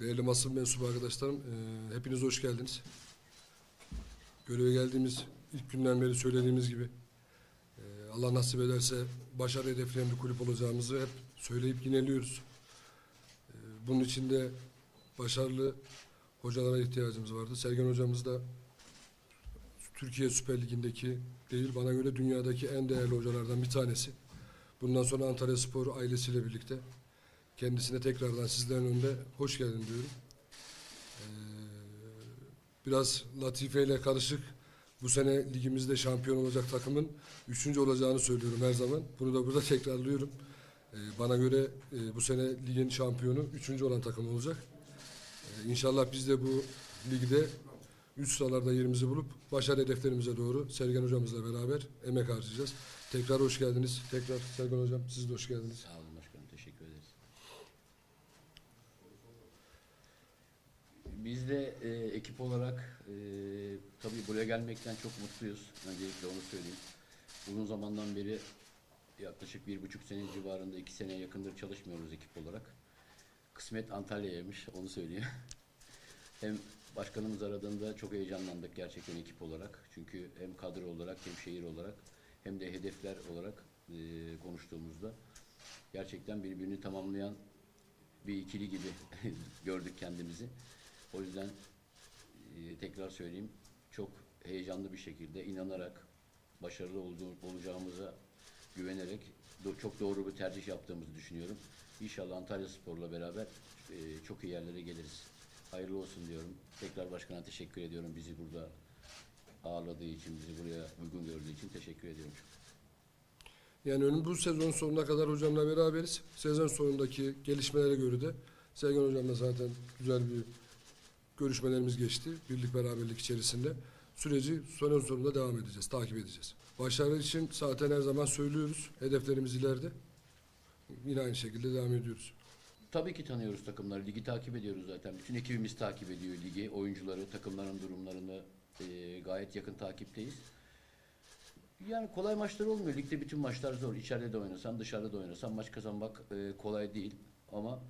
Değerli basın mensubu arkadaşlarım, e, hepiniz hoş geldiniz. Göreve geldiğimiz ilk günden beri söylediğimiz gibi e, Allah nasip ederse başarı hedefleyen bir kulüp olacağımızı hep söyleyip yineliyoruz. E, bunun için de başarılı hocalara ihtiyacımız vardı. Sergen hocamız da Türkiye Süper Ligi'ndeki değil bana göre dünyadaki en değerli hocalardan bir tanesi. Bundan sonra Antalya Spor ailesiyle birlikte kendisine tekrardan sizlerin önünde hoş geldin diyorum. Ee, biraz Latife ile karışık bu sene ligimizde şampiyon olacak takımın üçüncü olacağını söylüyorum her zaman. Bunu da burada tekrarlıyorum. Ee, bana göre e, bu sene ligin şampiyonu üçüncü olan takım olacak. Ee, İnşallah biz de bu ligde üst sıralarda yerimizi bulup başarı hedeflerimize doğru Sergen hocamızla beraber emek harcayacağız. Tekrar hoş geldiniz. Tekrar Sergen hocam siz de hoş geldiniz. Sağ olun başkanım. Teşekkür ederiz. Biz de e, ekip olarak e, tabii buraya gelmekten çok mutluyuz. Öncelikle onu söyleyeyim. Uzun zamandan beri yaklaşık bir buçuk sene civarında iki seneye yakındır çalışmıyoruz ekip olarak. Kısmet Antalya'ymış onu söyleyeyim. Hem başkanımız aradığında çok heyecanlandık gerçekten ekip olarak. Çünkü hem kadro olarak hem şehir olarak hem de hedefler olarak e, konuştuğumuzda gerçekten birbirini tamamlayan bir ikili gibi gördük kendimizi. O yüzden e, tekrar söyleyeyim çok heyecanlı bir şekilde inanarak başarılı olduğu, olacağımıza güvenerek do- çok doğru bir tercih yaptığımızı düşünüyorum. İnşallah Antalya Spor'la beraber e, çok iyi yerlere geliriz. Hayırlı olsun diyorum. Tekrar başkana teşekkür ediyorum bizi burada ağırladığı için, bizi buraya uygun gördüğü için teşekkür ediyorum. Yani önüm bu sezon sonuna kadar hocamla beraberiz. Sezon sonundaki gelişmelere göre de Sergen hocamla zaten güzel bir görüşmelerimiz geçti. Birlik beraberlik içerisinde. Süreci sezon sonunda devam edeceğiz, takip edeceğiz. Başarı için zaten her zaman söylüyoruz. Hedeflerimiz ileride. Yine aynı şekilde devam ediyoruz. Tabii ki tanıyoruz takımları. Ligi takip ediyoruz zaten. Bütün ekibimiz takip ediyor ligi. Oyuncuları, takımların durumlarını e, gayet yakın takipteyiz. Yani kolay maçlar olmuyor. Ligde bütün maçlar zor. İçeride de oynasan, dışarıda da oynasan maç kazanmak e, kolay değil. Ama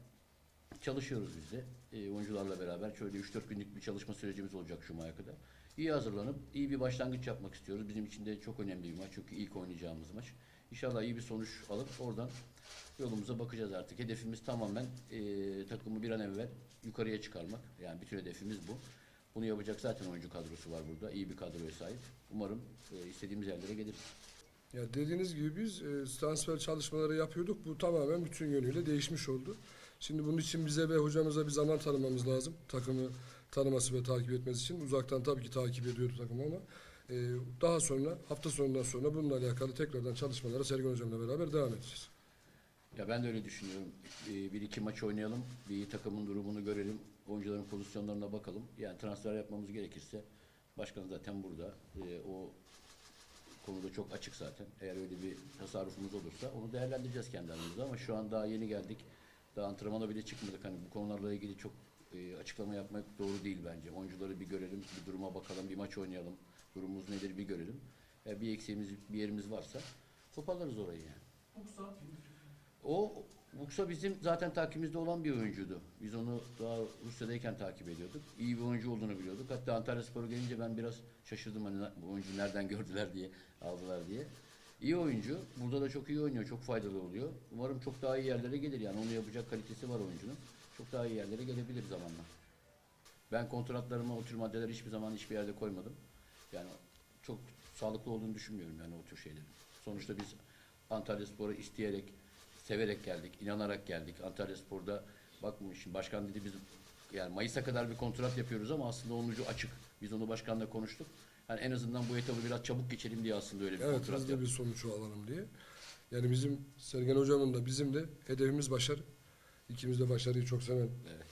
çalışıyoruz biz de. E, oyuncularla beraber şöyle 3-4 günlük bir çalışma sürecimiz olacak Cuma'ya kadar. İyi hazırlanıp iyi bir başlangıç yapmak istiyoruz. Bizim için de çok önemli bir maç. Çünkü ilk oynayacağımız maç. İnşallah iyi bir sonuç alıp oradan yolumuza bakacağız artık. Hedefimiz tamamen e, takımı bir an evvel yukarıya çıkarmak. Yani bütün hedefimiz bu. Bunu yapacak zaten oyuncu kadrosu var burada. İyi bir kadroya sahip. Umarım e, istediğimiz yerlere geliriz. Ya dediğiniz gibi biz e, transfer çalışmaları yapıyorduk. Bu tamamen bütün yönüyle değişmiş oldu. Şimdi bunun için bize ve hocamıza bir zaman tanımamız lazım. Takımı tanıması ve takip etmesi için. Uzaktan tabii ki takip ediyordu takımı ama e, daha sonra hafta sonundan sonra bununla alakalı tekrardan çalışmalara Sergen hocamla beraber devam edeceğiz. Ya ben de öyle düşünüyorum. Ee, Bir iki maç oynayalım, bir takımın durumunu görelim, oyuncuların pozisyonlarına bakalım. Yani transfer yapmamız gerekirse başkan zaten burada. Ee, O konuda çok açık zaten. Eğer öyle bir tasarrufumuz olursa onu değerlendireceğiz kendi aramızda ama şu an daha yeni geldik. Daha antrenmana bile çıkmadık. Hani bu konularla ilgili çok e, açıklama yapmak doğru değil bence. Oyuncuları bir görelim, bir duruma bakalım, bir maç oynayalım. Durumumuz nedir bir görelim. Eğer bir eksiğimiz, bir yerimiz varsa toparlarız orayı yani. O Vuksa bizim zaten takibimizde olan bir oyuncuydu. Biz onu daha Rusya'dayken takip ediyorduk. İyi bir oyuncu olduğunu biliyorduk. Hatta Antalya Spor'a gelince ben biraz şaşırdım hani bu oyuncu nereden gördüler diye, aldılar diye. İyi oyuncu. Burada da çok iyi oynuyor. Çok faydalı oluyor. Umarım çok daha iyi yerlere gelir. Yani onu yapacak kalitesi var oyuncunun. Çok daha iyi yerlere gelebilir zamanla. Ben kontratlarıma o tür maddeleri hiçbir zaman hiçbir yerde koymadım. Yani çok sağlıklı olduğunu düşünmüyorum yani o tür şeylerin. Sonuçta biz Antalya Spor'a isteyerek, severek geldik, inanarak geldik. Antalya Spor'da bakın şimdi başkan dedi biz yani Mayıs'a kadar bir kontrat yapıyoruz ama aslında onun ucu açık. Biz onu başkanla konuştuk. Yani en azından bu etabı biraz çabuk geçelim diye aslında öyle bir Evet kontrat hızlı bir sonuç alalım diye. Yani bizim Sergen hocamın da bizim de hedefimiz başarı. İkimiz de başarıyı çok seven Evet.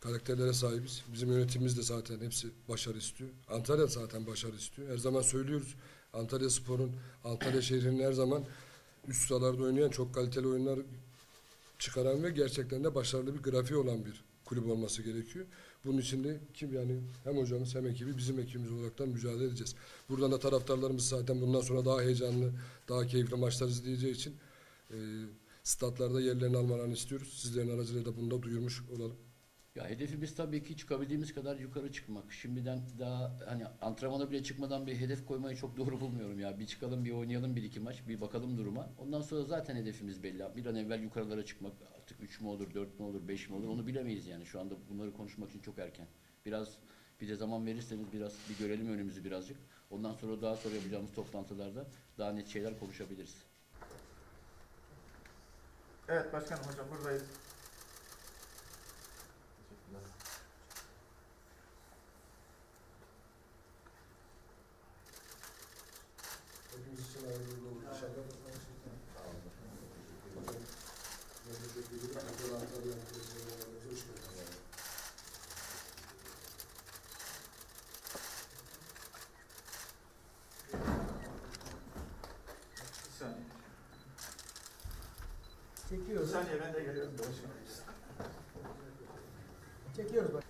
karakterlere sahibiz. Bizim yönetimimiz de zaten hepsi başarı istiyor. Antalya zaten başarı istiyor. Her zaman söylüyoruz. Antalya Spor'un, Antalya şehrinin her zaman üst sıralarda oynayan, çok kaliteli oyunlar çıkaran ve gerçekten de başarılı bir grafiği olan bir kulüp olması gerekiyor. Bunun için de kim yani hem hocamız hem ekibi bizim ekibimiz olaraktan mücadele edeceğiz. Buradan da taraftarlarımız zaten bundan sonra daha heyecanlı, daha keyifli maçlar izleyeceği için e, statlarda yerlerini almalarını istiyoruz. Sizlerin aracılığıyla da bunu da duyurmuş olalım. Ya hedefimiz tabii ki çıkabildiğimiz kadar yukarı çıkmak. Şimdiden daha hani antrenmana bile çıkmadan bir hedef koymayı çok doğru bulmuyorum ya. Bir çıkalım, bir oynayalım bir iki maç, bir bakalım duruma. Ondan sonra zaten hedefimiz belli. Bir an evvel yukarılara çıkmak. Artık 3 mü olur, 4 mü olur, 5 mi olur onu bilemeyiz yani. Şu anda bunları konuşmak için çok erken. Biraz bir de zaman verirseniz biraz bir görelim önümüzü birazcık. Ondan sonra daha sonra yapacağımız toplantılarda daha net şeyler konuşabiliriz. Evet başkanım hocam buradayız. Teşekkürler. Hepimiz için hayırlı olur inşallah. Tekrar Antalya arkadaşlarımıza hoş geldiniz. Bir saniye. Bir Çekiyoruz. saniye ben de geliyorum. Çekiyoruz bak.